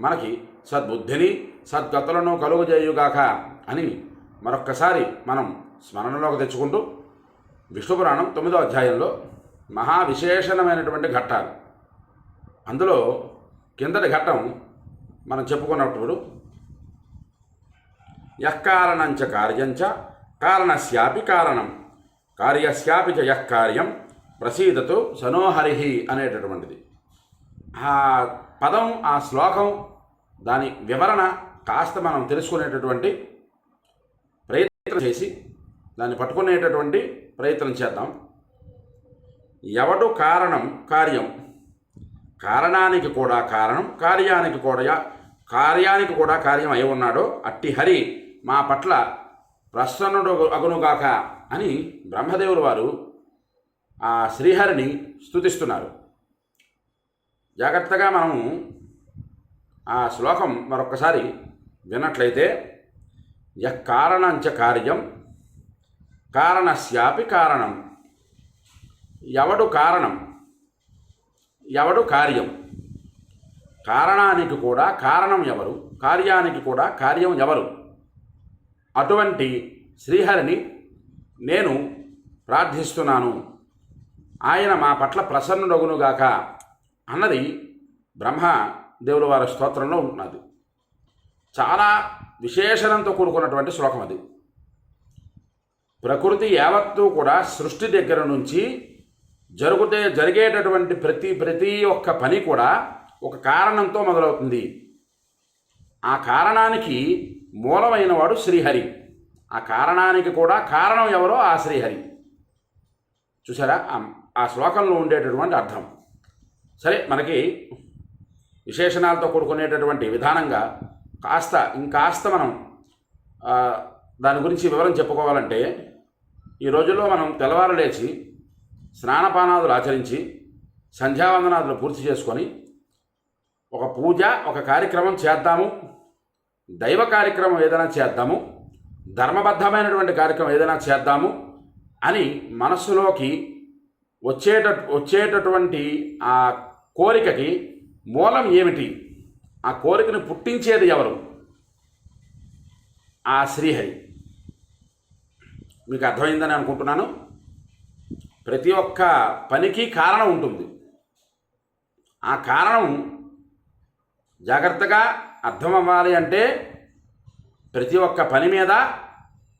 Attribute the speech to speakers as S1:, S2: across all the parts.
S1: మనకి సద్బుద్ధిని సద్గతులను కలుగజేయుగాక అని మరొక్కసారి మనం స్మరణలోకి తెచ్చుకుంటూ విష్ణు పురాణం తొమ్మిదో అధ్యాయంలో మహా విశేషణమైనటువంటి ఘట్టాలు. అందులో కిందటి ఘట్టం మనం చెప్పుకున్నప్పుడు యఃకారణంచ కార్యంచ కారణస్యాపి కారణం. కార్యస్యాపి చ యః కార్యం ప్రసీదతు సనోహరిహి అనేటటువంటిది. ఆ పదం ఆ శ్లోకం దాని వివరణ కాస్త మనం తెలుసుకునేటటువంటి ప్రయత్నం చేసి దాన్ని పట్టుకునేటటువంటి ప్రయత్నం చేద్దాం. ఎవడు కారణం కార్యం? కారణానికి కూడా కారణం కార్యానికి కూడా కార్యానికి కూడా కార్యం అయి ఉన్నాడో. అట్టి హరి మా పట్ల ప్రసన్నుడు అగునుగాక అని బ్రహ్మదేవులు వారు ఆ శ్రీహరిని స్తుతిస్తున్నారు. జాగ్రత్తగా మనము ఆ శ్లోకం మరొకసారి విన్నట్లయితే యః కారణంచ కార్యం కారణస్యాపి కారణం. ఎవడు కారణం? ఎవడు కార్యం? కారణానికి కూడా కారణం ఎవరు? కార్యానికి కూడా కార్యం ఎవరు? అటువంటి శ్రీహరిని నేను ప్రార్థిస్తున్నాను. ఆయన మా పట్ల ప్రసన్నుడగునుగాక. అన్నది బ్రహ్మ దేవుల వారి స్తోత్రంలో ఉన్నది. చాలా విశేషణంతో కూడుకున్నటువంటి శ్లోకం అది. ప్రకృతి యావత్తూ కూడా సృష్టి దగ్గర నుంచి జరుగుతే జరిగేటటువంటి ప్రతి ప్రతి ఒక్క పని కూడా ఒక కారణంతో మొదలవుతుంది. ఆ కారణానికి మూలమైన వాడు శ్రీహరి. ఆ కారణానికి కూడా కారణం ఎవరో ఆ శ్రీహరి. చూసారా ఆ- ఆ శ్లోకంలో ఉండేటటువంటి అర్థం. సరే మనకి విశేషణాలతో కూడుకునేటటువంటి విధానంగా కాస్త ఇంకాస్త మనం దాని గురించి వివరం చెప్పుకోవాలంటే ఈ రోజుల్లో మనం తెల్లవారు లేచి స్నానపానాదులు ఆచరించి సంధ్యావందనాదులు పూర్తి చేసుకొని ఒక పూజ ఒక కార్యక్రమం చేద్దాము దైవ కార్యక్రమం ఏదైనా చేద్దాము ధర్మబద్ధమైనటువంటి కార్యక్రమం ఏదైనా చేద్దాము అని మనస్సులోకి వచ్చేట వచ్చేటటువంటి ఆ కోరికకి మూలం ఏమిటి? ఆ కోరికను పుట్టించేది ఎవరు? ఆ శ్రీహరి. మీకు అర్థమైందని అనుకుంటున్నాను. ప్రతి ఒక్క పనికి కారణం ఉంటుంది. ఆ కారణం జాగ్రత్తగా అర్థం అవ్వాలి అంటే ప్రతి ఒక్క పని మీద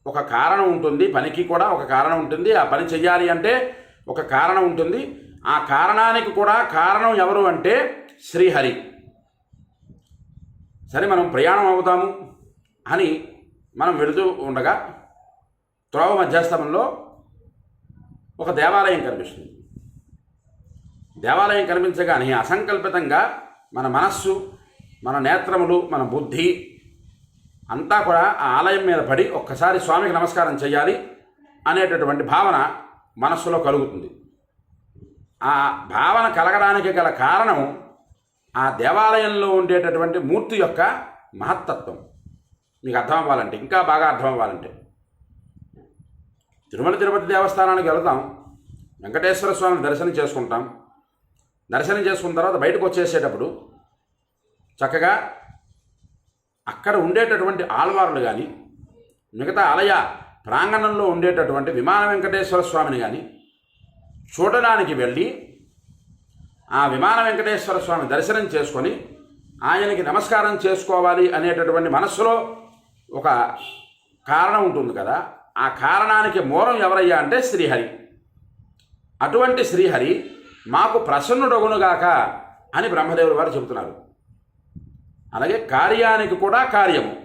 S1: ఒక కారణం ఉంటుంది. పనికి కూడా ఒక కారణం ఉంటుంది. ఆ పని చేయాలి అంటే ఒక కారణం ఉంటుంది. ఆ కారణానికి కూడా కారణం ఎవరు అంటే శ్రీహరి. సరే మనం ప్రయాణం అవుతాము అని మనం వెళుతూ ఉండగా త్రోవ మధ్యస్థమంలో ఒక దేవాలయం కనిపిస్తుంది. దేవాలయం కనిపించగానే అసంకల్పితంగా మన మనస్సు మన నేత్రములు మన బుద్ధి అంతా కూడా ఆ ఆలయం మీద పడి ఒక్కసారి స్వామికి నమస్కారం చేయాలి అనేటటువంటి భావన మనస్సులో కలుగుతుంది. ఆ భావన కలగడానికి గల కారణం ఆ దేవాలయంలో ఉండేటటువంటి మూర్తి యొక్క మహత్తత్వం. మీకు అర్థం అవ్వాలంటే ఇంకా బాగా అర్థం అవ్వాలంటే తిరుమల తిరుపతి దేవస్థానానికి వెళ్తాం వెంకటేశ్వర స్వామిని దర్శనం చేసుకుంటాం. దర్శనం చేసుకున్న తర్వాత బయటకు వచ్చేసేటప్పుడు చక్కగా అక్కడ ఉండేటటువంటి ఆళ్వారులు కానీ మిగతా ఆలయ ప్రాంగణంలో ఉండేటటువంటి విమాన వెంకటేశ్వర స్వామిని కానీ చూడడానికి వెళ్ళి ఆ విమాన వెంకటేశ్వర స్వామి దర్శనం చేసుకొని ఆయనకి నమస్కారం చేసుకోవాలి అనేటటువంటి మనస్సులో ఒక కారణం ఉంటుంది కదా. ఆ కారణానికి మూలం ఎవరయ్యా అంటే శ్రీహరి. అటువంటి శ్రీహరి మాకు ప్రసన్నుడగునుగాక అని బ్రహ్మదేవుడు వారు చెబుతున్నారు. అలాగే కార్యానికి కూడా కార్యము.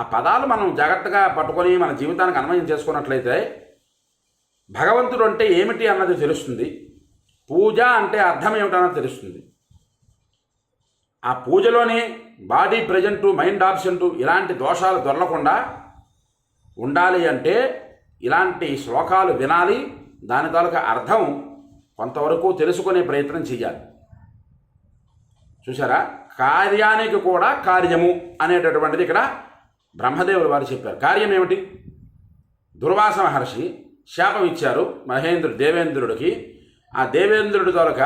S1: ఆ పదాలు మనం జాగ్రత్తగా పట్టుకొని మన జీవితానికి అన్వయం చేసుకున్నట్లయితే భగవంతుడు అంటే ఏమిటి అన్నది తెలుస్తుంది. పూజ అంటే అర్థం ఏమిటన్నది తెలుస్తుంది. ఆ పూజలోనే బాడీ ప్రజెంటు మైండ్ ఆబ్సెంటు ఇలాంటి దోషాలు దొరలకుండా ఉండాలి అంటే ఇలాంటి శ్లోకాలు వినాలి. దాని తాలూకా అర్థం కొంతవరకు తెలుసుకునే ప్రయత్నం చేయాలి. చూసారా కార్యానికి కూడా కార్యము అనేటటువంటిది ఇక్కడ బ్రహ్మదేవులు వారు చెప్పారు. కార్యం ఏమిటి? దుర్వాస మహర్షి శాపం ఇచ్చారు మహేంద్రుడు దేవేంద్రుడికి. ఆ దేవేంద్రుడి తొలక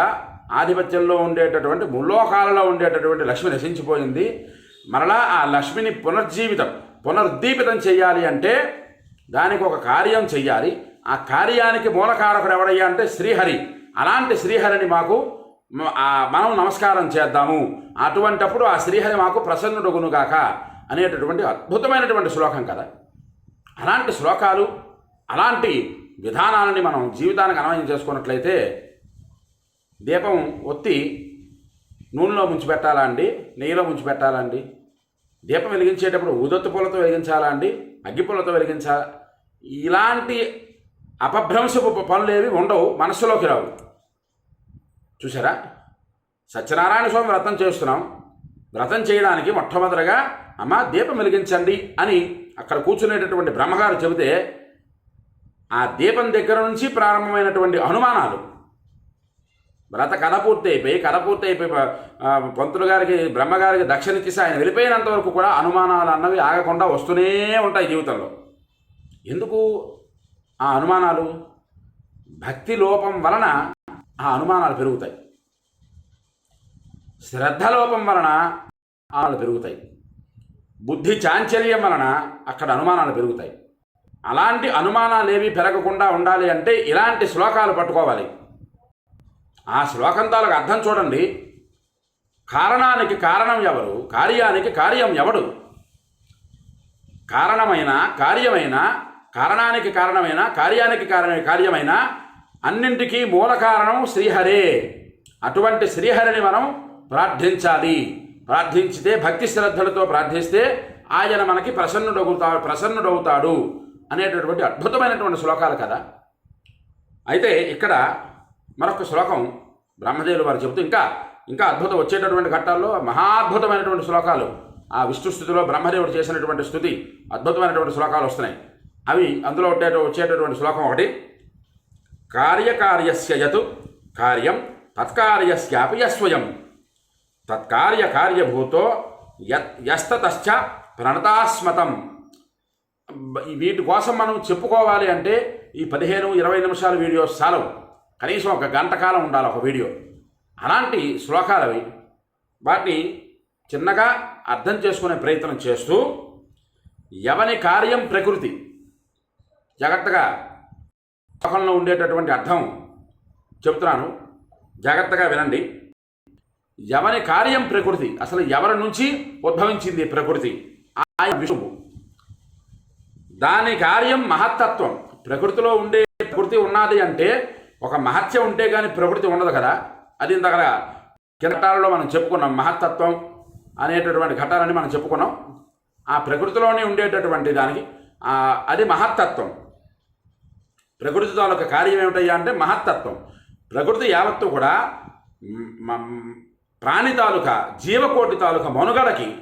S1: ఆధిపత్యంలో ఉండేటటువంటి ముల్లోకాలలో ఉండేటటువంటి లక్ష్మి నశించిపోయింది. మరలా ఆ లక్ష్మిని పునర్జీవితం పునరుద్దీపితం చేయాలి అంటే దానికి ఒక కార్యం చెయ్యాలి. ఆ కార్యానికి మూలకారకుడు ఎవడయ్యా అంటే శ్రీహరి. అలాంటి శ్రీహరిని మాకు మనం నమస్కారం చేద్దాము. అటువంటప్పుడు ఆ శ్రీహరి మాకు ప్రసన్నుడుగునుగాక అనేటటువంటి అద్భుతమైనటువంటి శ్లోకం కదా. అలాంటి శ్లోకాలు అలాంటి విధానాలని మనం జీవితానికి అన్వయం చేసుకున్నట్లయితే దీపం ఒత్తి నూనెలో ముంచి పెట్టాలా అండి? నెయ్యిలో ముంచి పెట్టాలా అండి? దీపం వెలిగించేటప్పుడు ఉదత్తు పూలతో వెలిగించాలా అండి? అగ్గిపుల్లతో వెలిగించాలా ఇలాంటి అపభ్రంశపు పనులేవి ఉండవు మనస్సులోకి రావు. చూసారా సత్యనారాయణ స్వామి వ్రతం చేస్తున్నాం. వ్రతం చేయడానికి మొట్టమొదటిగా అమ్మ దీపం వెలిగించండి అని అక్కడ కూర్చునేటటువంటి బ్రహ్మగారు చెబితే ఆ దీపం దగ్గర నుంచి ప్రారంభమైనటువంటి అనుమానాలు. వ్రత కథ పూర్తి అయిపోయి కథ పూర్తి అయిపోయి పంతులు గారికి బ్రహ్మగారికి దక్షిణ ఆయన వెళ్ళిపోయినంత వరకు కూడా అనుమానాలు అన్నవి ఆగకుండా వస్తూనే ఉంటాయి జీవితంలో. ఎందుకు ఆ అనుమానాలు? భక్తి లోపం వలన ఆ అనుమానాలు పెరుగుతాయి. శ్రద్ధ లోపం వలన అనుమానాలు పెరుగుతాయి. బుద్ధి చాంచల్యం వలన అక్కడ అనుమానాలు పెరుగుతాయి. అలాంటి అనుమానాలు ఏవి పెరగకుండా ఉండాలి అంటే ఇలాంటి శ్లోకాలు పట్టుకోవాలి. ఆ శ్లోకం తాలకు అర్థం చూడండి. కారణానికి కారణం ఎవరు? కార్యానికి కార్యం ఎవడు? కారణమైన కార్యమైన? కారణానికి కారణమైన? కార్యానికి కారణ కార్యమైన? అన్నింటికీ మూల కారణం శ్రీహరే. అటువంటి శ్రీహరిని మనం ప్రార్థించాలి. ప్రార్థించితే భక్తి శ్రద్ధలతో ప్రార్థిస్తే ఆయన మనకి ప్రసన్నుడవుతాడు ప్రసన్నుడవుతాడు అనేటటువంటి అద్భుతమైనటువంటి శ్లోకాలు కదా. అయితే ఇక్కడ మరొక శ్లోకం బ్రహ్మదేవులు వారు చెబుతూ ఇంకా ఇంకా అద్భుతం వచ్చేటటువంటి ఘట్టాల్లో మహాద్భుతమైనటువంటి శ్లోకాలు. ఆ విష్ణు స్థుతిలో బ్రహ్మదేవుడు చేసినటువంటి స్థుతి అద్భుతమైనటువంటి శ్లోకాలు వస్తున్నాయి. అవి అందులో ఉండే వచ్చేటటువంటి శ్లోకం ఒకటి. కార్యకార్యస్య యతు కార్యం తత్కార్యస్యాపి యస్వయం తత్కార్య కార్యభూతో యస్తతశ్చ ప్రణతాస్మతం. వీటి కోసం మనం చెప్పుకోవాలి అంటే ఈ పదిహేను ఇరవై నిమిషాల వీడియోస్ చాలవు. కనీసం ఒక గంట కాలం ఉండాలి ఒక వీడియో. అలాంటి శ్లోకాలు అవి వాటిని చిన్నగా అర్థం చేసుకునే ప్రయత్నం చేస్తూ ఎవని కార్యం ప్రకృతి. జాగ్రత్తగా శ్లోకంలో ఉండేటటువంటి అర్థం చెప్తున్నాను. జాగ్రత్తగా వినండి. ఎవరి కార్యం ప్రకృతి? అసలు ఎవరి నుంచి ఉద్భవించింది ప్రకృతి? ఆయన విష్ణువు. దాని కార్యం మహత్తత్వం. ప్రకృతిలో ఉండే ప్రకృతి ఉన్నది అంటే ఒక మహత్య ఉంటే కానీ ప్రకృతి ఉండదు కదా? అది ఇందాక కిరటాలలో మనం చెప్పుకున్నాం మహత్తత్వం అనేటటువంటి ఘటాలని మనం చెప్పుకున్నాం. ఆ ప్రకృతిలోనే ఉండేటటువంటి దానికి అది మహత్తత్వం. ప్రకృతి తాలూకా కార్యం ఏమిటయ్యా అంటే మహత్తత్వం. ప్రకృతి యావత్తు కూడా ప్రాణి తాలూకా జీవకోటి తాలూకా మనుగడకి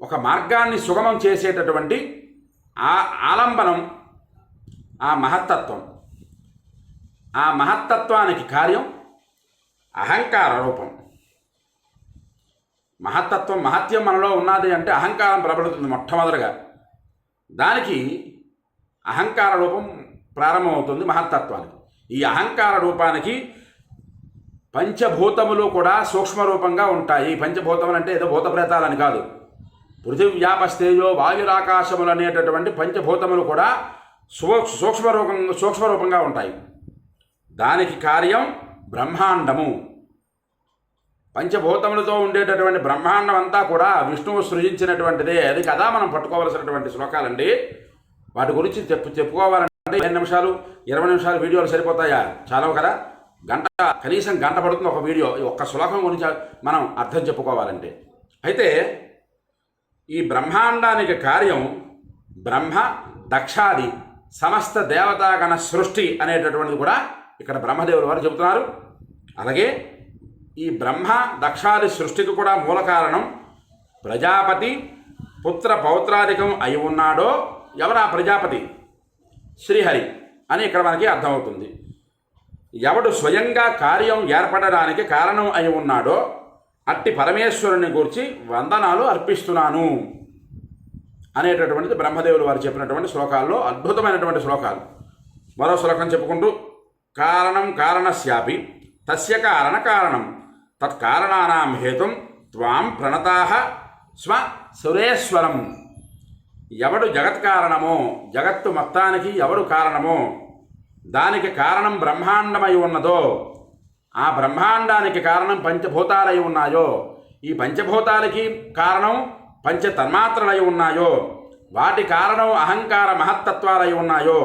S1: ఒక మార్గాన్ని సుగమం చేసేటటువంటి ఆ ఆలంబనం ఆ మహత్తత్వం. ఆ మహత్తత్వానికి కార్యం అహంకార రూపం. మహత్తత్వం మహత్యం మనలో ఉన్నది అంటే అహంకారం ప్రబడుతుంది మొట్టమొదటిగా. దానికి అహంకార రూపం ప్రారంభమవుతుంది మహత్తత్వానికి. ఈ అహంకార రూపానికి పంచభూతములు కూడా సూక్ష్మ రూపంగా ఉంటాయి. పంచభూతములు అంటే ఏదో భూత ప్రేతాలని కాదు. పృథివ్యాపస్తేజో వాయురాకాశములు అనేటటువంటి పంచభూతములు కూడా సూ సూక్ష్మ రూపం సూక్ష్మ రూపంగా ఉంటాయి. దానికి కార్యం బ్రహ్మాండము. పంచభూతములతో ఉండేటటువంటి బ్రహ్మాండం అంతా కూడా విష్ణువు సృజించినటువంటిదే. అది కదా మనం పట్టుకోవలసినటువంటి శ్లోకాలండి. వాటి గురించి చెప్పు చెప్పుకోవాలంటే ఇరవై నిమిషాలు ఇరవై నిమిషాలు వీడియోలు సరిపోతాయా? చాలా కదా? గంట కనీసం గంట పడుతుంది ఒక వీడియో. ఈ ఒక్క శ్లోకం గురించి మనం అర్థం చెప్పుకోవాలంటే. అయితే ఈ బ్రహ్మాండానికి కార్యం బ్రహ్మ దక్షాది సమస్త దేవతాగణ సృష్టి అనేటటువంటిది కూడా ఇక్కడ బ్రహ్మదేవులు వారు చెబుతున్నారు. అలాగే ఈ బ్రహ్మ దక్షాది సృష్టికి కూడా మూల కారణం ప్రజాపతి పుత్ర పౌత్రాధికం అయి ఉన్నాడో ఎవరా ప్రజాపతి? శ్రీహరి అని ఇక్కడ మనకి అర్థమవుతుంది. ఎవడు స్వయంగా కార్యం ఏర్పడడానికి కారణం అయి ఉన్నాడో అట్టి పరమేశ్వరుని గురించి వందనాలు అర్పిస్తున్నాను అనేటటువంటిది బ్రహ్మదేవులు వారు చెప్పినటువంటి శ్లోకాల్లో అద్భుతమైనటువంటి శ్లోకాలు. మరో శ్లోకం చెప్పుకుంటూ కారణం కారణస్యాపి తస్య కారణ కారణం తత్కారణానాం హేతుం త్వాం ప్రణతాహ స్వ సురేశ్వరం. ఎవడు జగత్ కారణమో జగత్తు మొత్తానికి ఎవడు కారణమో దానికి కారణం బ్రహ్మాండమై ఉన్నదో ఆ బ్రహ్మాండానికి కారణం పంచభూతాలై ఉన్నాయో ఈ పంచభూతాలకి కారణం పంచ తన్మాత్రలై ఉన్నాయో వాటి కారణం అహంకార మహత్తత్వాలై ఉన్నాయో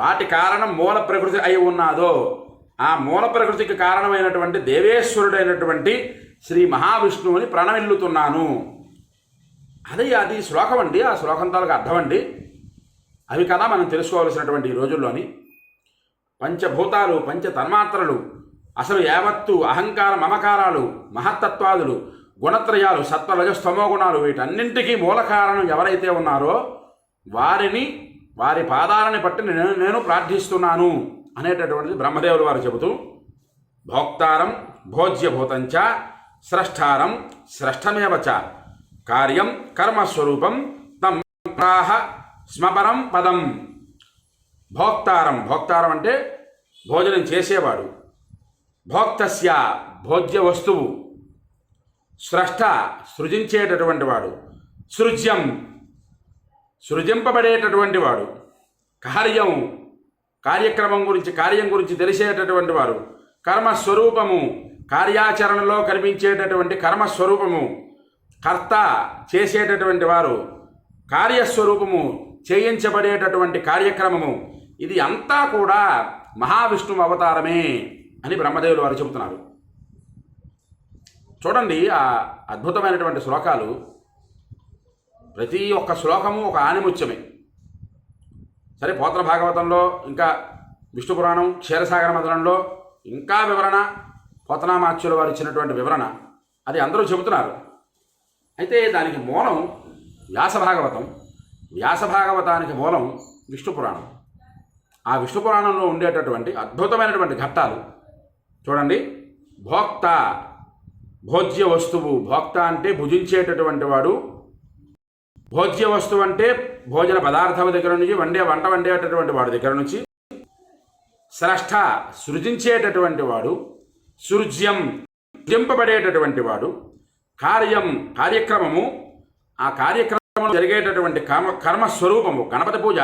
S1: వాటి కారణం మూల ప్రకృతి అయి ఉన్నాదో ఆ మూల ప్రకృతికి కారణమైనటువంటి దేవేశ్వరుడైనటువంటి శ్రీ మహావిష్ణువుని ప్రణమిల్లుతున్నాను. అదే అది శ్లోకం అండి ఆ శ్లోకం తాలకు అర్థం అండి అవి కదా మనం తెలుసుకోవలసినటువంటి ఈ రోజుల్లోని పంచభూతాలు పంచ తన్మాత్రలు అసలు యావత్తు అహంకార మమకారాలు మహత్తత్వాదులు గుణత్రయాలు సత్వరజస్తమో గుణాలు వీటన్నింటికీ మూల కారణం ఎవరైతే ఉన్నారో వారిని వారి పాదాలని పట్టి నేను నేను ప్రార్థిస్తున్నాను అనేటటువంటిది బ్రహ్మదేవులు వారు చెబుతూ భోక్తారం భోజ్యభూతంచ స్రష్టారం స్రష్టమేవ చ కార్యం కర్మస్వరూపం తం ప్రాహ స్మపరం పదం. భోక్తారం. భోక్తారం అంటే భోజనం చేసేవాడు. భోక్తస్య భోజ్య వస్తువు. స్రష్ట సృజించేటటువంటి వాడు. సృజ్యం సృజింపబడేటటువంటి వాడు. కార్యం కార్యక్రమం గురించి కార్యం గురించి తెలిసేటటువంటి వారు కర్మస్వరూపము కార్యాచరణలో కనిపించేటటువంటి కర్మస్వరూపము. కర్త చేసేటటువంటి వారు కార్యస్వరూపము చేయించబడేటటువంటి కార్యక్రమము. ఇది అంతా కూడా మహావిష్ణువు అవతారమే అని బ్రహ్మదేవులు వారు చెబుతున్నారు. చూడండి ఆ అద్భుతమైనటువంటి శ్లోకాలు. ప్రతి ఒక్క శ్లోకము ఒక ఆనిముత్యమే. సరే పోతన భాగవతంలో ఇంకా విష్ణు పురాణం క్షీరసాగర మధురంలో ఇంకా వివరణ పోతనామాచ్యుల వారు ఇచ్చినటువంటి వివరణ అది అందరూ చెబుతున్నారు. అయితే దానికి మూలం వ్యాస భాగవతం వ్యాస భాగవతానికి మూలం విష్ణు పురాణం. ఆ విష్ణు పురాణంలో ఉండేటటువంటి అద్భుతమైనటువంటి ఘట్టాలు. చూడండి. భోక్త భోజ్య వస్తువు. భోక్త అంటే భుజించేటటువంటి వాడు. భోజ్య వస్తువు అంటే భోజన పదార్థం దగ్గర నుంచి వండే వంట వండేటటువంటి వాడి దగ్గర నుంచి. స్రష్ట సృజించేటటువంటి వాడు. సృజ్యం సృజింపబడేటటువంటి వాడు. కార్యం కార్యక్రమము. ఆ కార్యక్రమం జరిగేటటువంటి కర్మ కర్మ స్వరూపము గణపతి పూజ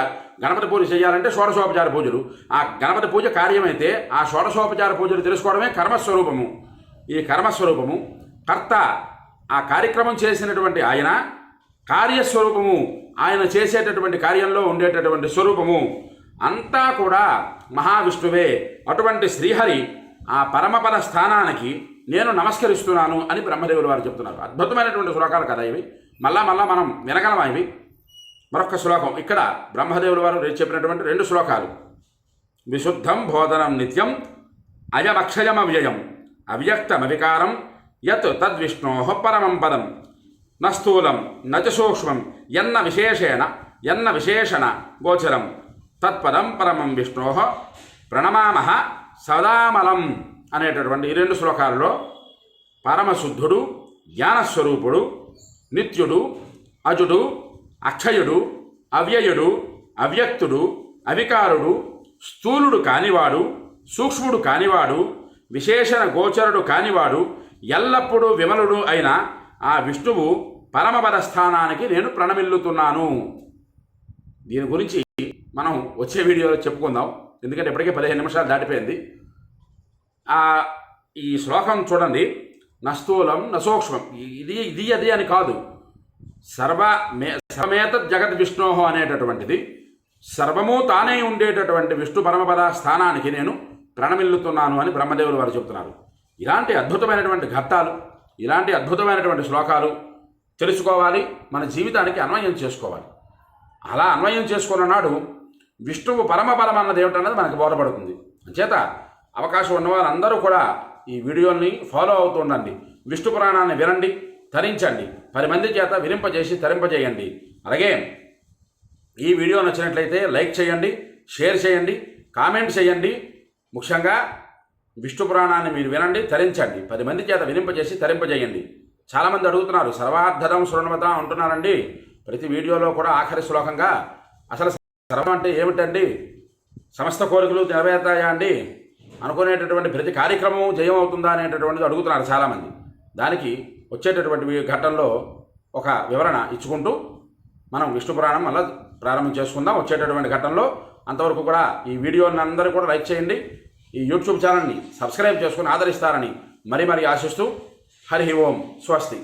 S1: గణపతి పూజ చేయాలంటే షోడశోపచార పూజలు. ఆ గణపతి పూజ కార్యమైతే ఆ షోడశోపచార పూజలు తెలుసుకోవడమే కర్మస్వరూపము ఈ కర్మస్వరూపము కర్త ఆ కార్యక్రమం చేసినటువంటి ఆయన కార్యస్వరూపము ఆయన చేసేటటువంటి కార్యంలో ఉండేటటువంటి స్వరూపము. అంతా కూడా మహావిష్ణువే. అటువంటి శ్రీహరి ఆ పరమపద స్థానానికి నేను నమస్కరిస్తున్నాను అని బ్రహ్మదేవులు వారు చెప్తున్నారు. అద్భుతమైనటువంటి శ్లోకాలు కదా ఇవి. మళ్ళా మళ్ళా మనం వినగలమా ఇవి? మరొక శ్లోకం. ఇక్కడ బ్రహ్మదేవులు వారు చెప్పినటువంటి రెండు శ్లోకాలు. విశుద్ధం బోధనం నిత్యం అయమక్షయం అవ్యయం అవ్యక్తమవికారం యత్ తద్విష్ణో పరమం పదం. న స్థూలం నచ సూక్ష్మం ఎన్న విశేషేణ ఎన్న విశేషణ గోచరం. తత్పదం పరమం విష్ణో ప్రణమామహ సదామలం అనేటటువంటి ఈ రెండు శ్లోకాలలో పరమశుద్ధుడు జ్ఞానస్వరూపుడు నిత్యుడు అజుడు అక్షయుడు అవ్యయుడు అవ్యక్తుడు అవికారుడు స్థూలుడు కానివాడు సూక్ష్ముడు కానివాడు విశేషణ గోచరుడు కానివాడు ఎల్లప్పుడూ విమలుడు అయిన ఆ విష్ణువు పరమపద స్థానానికి నేను ప్రణమిల్లుతున్నాను. దీని గురించి మనం వచ్చే వీడియోలో చెప్పుకుందాం. ఎందుకంటే ఇప్పటికే పదిహేను నిమిషాలు దాటిపోయింది. ఈ శ్లోకం చూడండి. నస్థూలం నసూక్ష్మం ఇది ఇది అది అని కాదు. సర్వ మే సమేత జగత్ విష్ణోహో అనేటటువంటిది సర్వము తానే ఉండేటటువంటి విష్ణు పరమపద స్థానానికి నేను ప్రణమిల్లుతున్నాను అని బ్రహ్మదేవులు వారు చెబుతున్నారు ఇలాంటి అద్భుతమైనటువంటి ఘట్టాలు ఇలాంటి అద్భుతమైనటువంటి శ్లోకాలు తెలుసుకోవాలి మన జీవితానికి అన్వయం చేసుకోవాలి. అలా అన్వయం చేసుకున్న నాడు విష్ణువు పరమ అన్నది ఏమిటన్నది మనకు బోధపడుతుంది. అంచేత అవకాశం ఉన్న వారందరూ కూడా ఈ వీడియోని ఫాలో అవుతూ ఉండండి విష్ణు పురాణాన్ని వినండి తరించండి పది మంది చేత వినింపజేసి తరింపజేయండి. అలాగే ఈ వీడియో నచ్చినట్లయితే లైక్ చేయండి షేర్ చేయండి కామెంట్ చేయండి. ముఖ్యంగా విష్ణు పురాణాన్ని మీరు వినండి తరించండి పది మంది చేత వినింపజేసి తరింపజేయండి. చాలామంది అడుగుతున్నారు సర్వార్థదం శృణవత అంటున్నారండి. ప్రతి వీడియోలో కూడా ఆఖరి శ్లోకంగా అసలు సర్వం అంటే ఏమిటండి? సమస్త కోరికలు నెరవేరుతాయా అండి? అనుకునేటటువంటి ప్రతి కార్యక్రమం జయం అవుతుందా అనేటటువంటిది అడుగుతున్నారు చాలామంది. దానికి వచ్చేటటువంటి ఘట్టంలో ఒక వివరణ ఇచ్చుకుంటూ మనం విష్ణు పురాణం మళ్ళీ ప్రారంభం చేసుకుందాం. వచ్చేటటువంటి ఘట్టంలో అంతవరకు కూడా ఈ వీడియోని అందరూ కూడా లైక్ చేయండి. ఈ యూట్యూబ్ ఛానల్ని సబ్స్క్రైబ్ చేసుకుని ఆదరిస్తారని మరీ మరీ ఆశిస్తూ హరి ఓం స్వస్తి.